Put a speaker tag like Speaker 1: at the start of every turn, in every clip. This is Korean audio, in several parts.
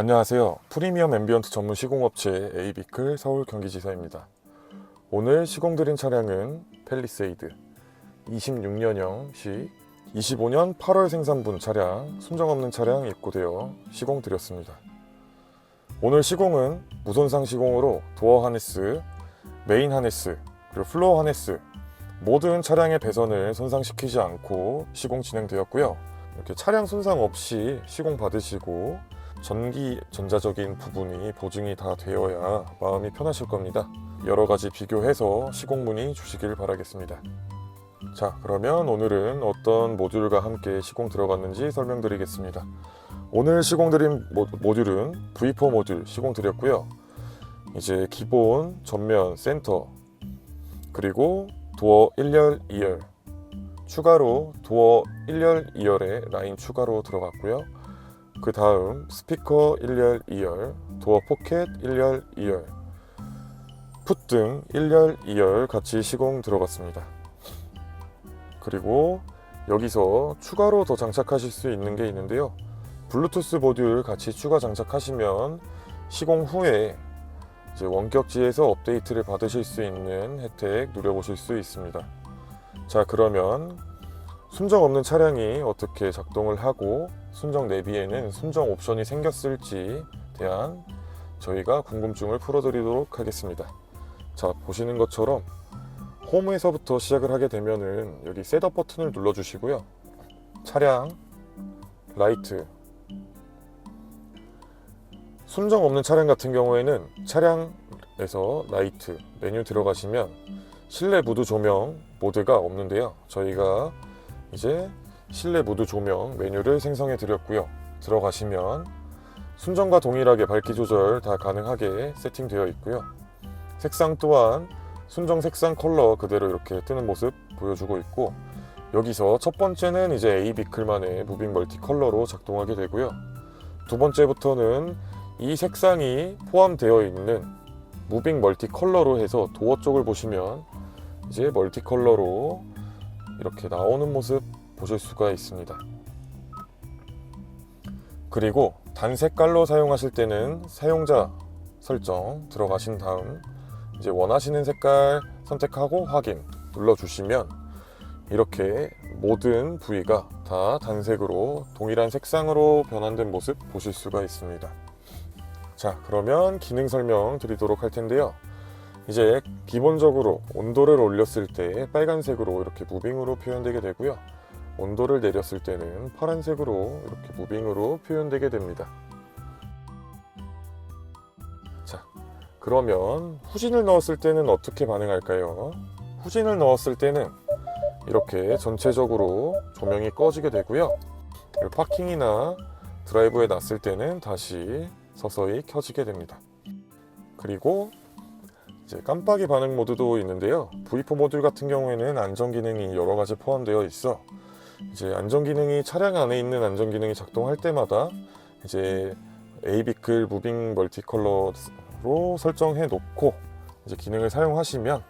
Speaker 1: 안녕하세요. 프리미엄 앰비언트 전문 시공업체 에이비클 서울 경기지사입니다. 오늘 시공드린 차량은 펠리세이드 26년형식 25년 8월 생산분 차량 순정 없는 차량 입고되어 시공 드렸습니다. 오늘 시공은 무손상 시공으로 도어 하네스, 메인 하네스, 그리고 플로어 하네스 모든 차량의 배선을 손상시키지 않고 시공 진행되었고요. 이렇게 차량 손상 없이 시공 받으시고 전기 전자적인 부분이 보증이 다 되어야 마음이 편하실 겁니다. 여러 가지 비교해서 시공 문의 주시길 바라겠습니다. 자, 그러면 오늘은 어떤 모듈과 함께 시공 들어갔는지 설명드리겠습니다. 오늘 시공드린 모, 모듈은 V4 모듈 시공드렸고요. 이제 기본 전면 센터 그리고 도어 1열 2열 추가로 도어 1열 2열에 라인 추가로 들어갔고요. 그 다음 스피커 1열 2열 도어 포켓 1열 2열 풋등 1열 2열 같이 시공 들어갔습니다. 그리고 여기서 추가로 더 장착하실 수 있는 게 있는데요. 블루투스 모듈 같이 추가 장착하시면 시공 후에 이제 원격지에서 업데이트를 받으실 수 있는 혜택 누려보실 수 있습니다. 자, 그러면 순정 없는 차량이 어떻게 작동을 하고 순정 내비에는 순정 옵션이 생겼을지 대한 저희가 궁금증을 풀어드리도록 하겠습니다. 자, 보시는 것처럼 홈에서부터 시작을 하게 되면은 여기 셋업 버튼을 눌러주시고요. 차량, 라이트, 순정 없는 차량 같은 경우에는 차량에서 라이트 메뉴 들어가시면 실내 무드 조명 모드가 없는데요. 저희가 이제 실내 무드 조명 메뉴를 생성해 드렸고요. 들어가시면 순정과 동일하게 밝기 조절 다 가능하게 세팅되어 있고요. 색상 또한 순정 색상 컬러 그대로 이렇게 뜨는 모습 보여주고 있고 여기서 첫 번째는 이제 A 비클만의 무빙 멀티 컬러로 작동하게 되고요. 두 번째부터는 이 색상이 포함되어 있는 무빙 멀티 컬러로 해서 도어 쪽을 보시면 이제 멀티 컬러로 이렇게 나오는 모습 보실 수가 있습니다. 그리고 단 색깔로 사용하실 때는 사용자 설정 들어가신 다음 이제 원하시는 색깔 선택하고 확인 눌러주시면 이렇게 모든 부위가 다 단색으로 동일한 색상으로 변환된 모습 보실 수가 있습니다. 자, 그러면 기능 설명 드리도록 할 텐데요. 이제 기본적으로 온도를 올렸을 때 빨간색으로 이렇게 무빙으로 표현되게 되고요. 온도를 내렸을 때는 파란색으로 이렇게 무빙으로 표현되게 됩니다. 자, 그러면 후진을 넣었을 때는 어떻게 반응할까요? 후진을 넣었을 때는 이렇게 전체적으로 조명이 꺼지게 되고요. 파킹이나 드라이브에 놨을 때는 다시 서서히 켜지게 됩니다. 그리고 이제 깜빡이 반응 모드도 있는데요. V4 모듈 같은 경우에는 안전 기능이 여러 가지 포함되어 있어 이제 안전 기능이 차량 안에 있는 안전 기능이 작동할 때마다 이제 에이비클 무빙 멀티 컬러로 설정해 놓고 이제 기능을 사용하시면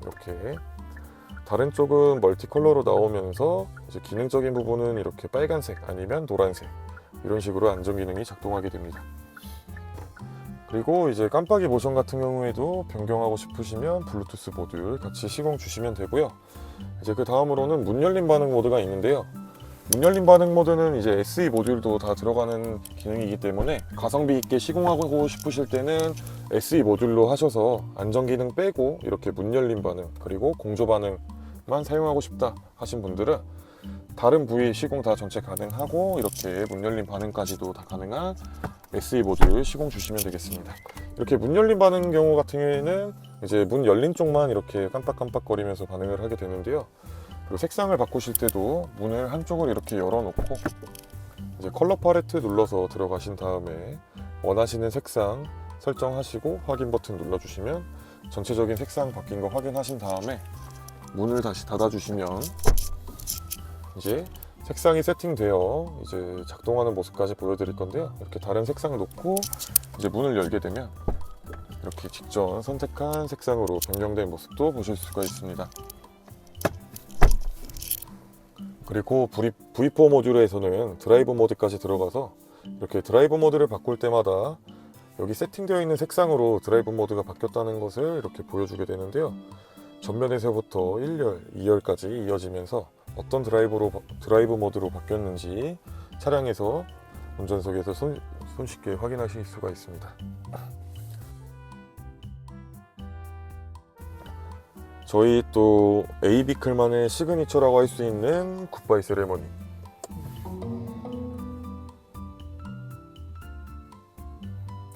Speaker 1: 이렇게 다른 쪽은 멀티 컬러로 나오면서 이제 기능적인 부분은 이렇게 빨간색 아니면 노란색 이런 식으로 안전 기능이 작동하게 됩니다. 그리고 이제 깜빡이 모션 같은 경우에도 변경하고 싶으시면 블루투스 모듈 같이 시공 주시면 되고요. 이제 그 다음으로는 문 열림 반응 모드가 있는데요. 문 열림 반응 모드는 이제 SE 모듈도 다 들어가는 기능이기 때문에 가성비 있게 시공하고 싶으실 때는 SE 모듈로 하셔서 안전 기능 빼고 이렇게 문 열림 반응 그리고 공조 반응만 사용하고 싶다 하신 분들은 다른 부위 시공 다 전체 가능하고 이렇게 문 열림 반응까지도 다 가능한 SE 모듈 시공 주시면 되겠습니다. 이렇게 문 열림 반응 경우 같은 경우에는 이제 문 열린 쪽만 이렇게 깜빡깜빡거리면서 반응을 하게 되는데요. 그리고 색상을 바꾸실 때도 문을 한쪽을 이렇게 열어놓고 이제 컬러 팔레트 눌러서 들어가신 다음에 원하시는 색상 설정하시고 확인 버튼 눌러주시면 전체적인 색상 바뀐 거 확인하신 다음에 문을 다시 닫아주시면 이제 색상이 세팅되어 이제 작동하는 모습까지 보여드릴 건데요. 이렇게 다른 색상을 놓고 이제 문을 열게 되면 이렇게 직전 선택한 색상으로 변경된 모습도 보실 수가 있습니다. 그리고 V4 모듈에서는 드라이브 모드까지 들어가서 이렇게 드라이브 모드를 바꿀 때마다 여기 세팅되어 있는 색상으로 드라이브 모드가 바뀌었다는 것을 이렇게 보여주게 되는데요. 전면에서부터 1열, 2열까지 이어지면서 어떤 드라이브로 드라이브 모드로 바뀌었는지 차량에서 운전석에서 손, 손쉽게 확인하실 수가 있습니다. 저희 또 에이비클만의 시그니처라고 할 수 있는 굿바이 세레머니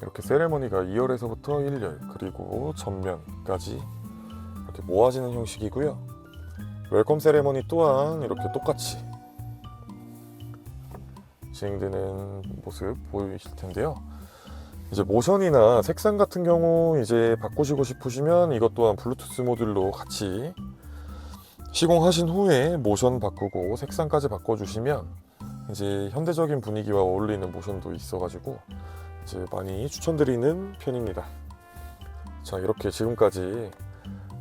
Speaker 1: 이렇게 세레머니가 2열에서부터 1열 그리고 전면까지 이렇게 모아지는 형식이고요 웰컴 세레머니 또한 이렇게 똑같이 진행되는 모습 보이실 텐데요 이제 모션이나 색상 같은 경우 이제 바꾸시고 싶으시면 이것 또한 블루투스 모듈로 같이 시공하신 후에 모션 바꾸고 색상까지 바꿔주시면 이제 현대적인 분위기와 어울리는 모션도 있어가지고 이제 많이 추천드리는 편입니다. 자 이렇게 지금까지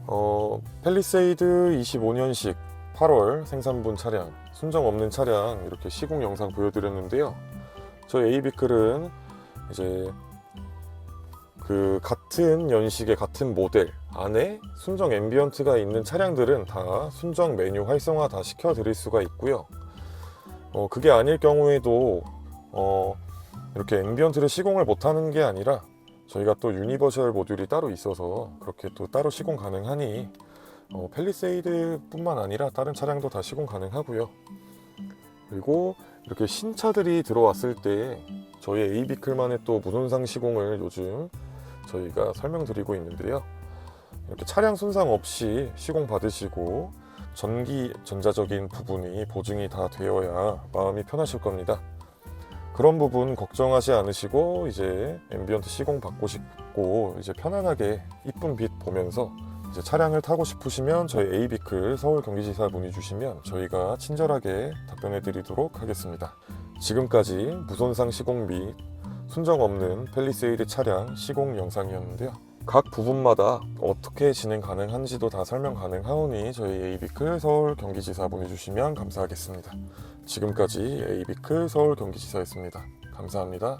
Speaker 1: 어, 펠리세이드 25년식 8월 생산분 차량 순정 없는 차량 이렇게 시공 영상 보여드렸는데요. 저희 에이비클은 이제 그 같은 연식의 같은 모델 안에 순정 앰비언트가 있는 차량들은 다 순정 메뉴 활성화 다 시켜 드릴 수가 있고요. 어, 그게 아닐 경우에도 어, 이렇게 앰비언트를 시공을 못하는 게 아니라 저희가 또 유니버셜 모듈이 따로 있어서 그렇게 또 따로 시공 가능하니 어, 펠리세이드뿐만 아니라 다른 차량도 다 시공 가능하고요. 그리고 이렇게 신차들이 들어왔을 때 저희 에이비클만의 또 무손상 시공을 요즘 저희가 설명드리고 있는데요. 이렇게 차량 손상 없이 시공 받으시고 전기 전자적인 부분이 보증이 다 되어야 마음이 편하실 겁니다. 그런 부분 걱정하지 않으시고 이제 앰비언트 시공 받고 싶고 이제 편안하게 이쁜 빛 보면서 이제 차량을 타고 싶으시면 저희 에이비클 서울 경기지사 문의 주시면 저희가 친절하게 답변해 드리도록 하겠습니다. 지금까지 무손상 시공 및 순정 없는 펠리세이드 차량 시공 영상이었는데요. 각 부분마다 어떻게 진행 가능한지도 다 설명 가능하오니 저희 에이비클 서울 경기지사 보내주시면 감사하겠습니다. 지금까지 에이비클 서울 경기지사였습니다. 감사합니다.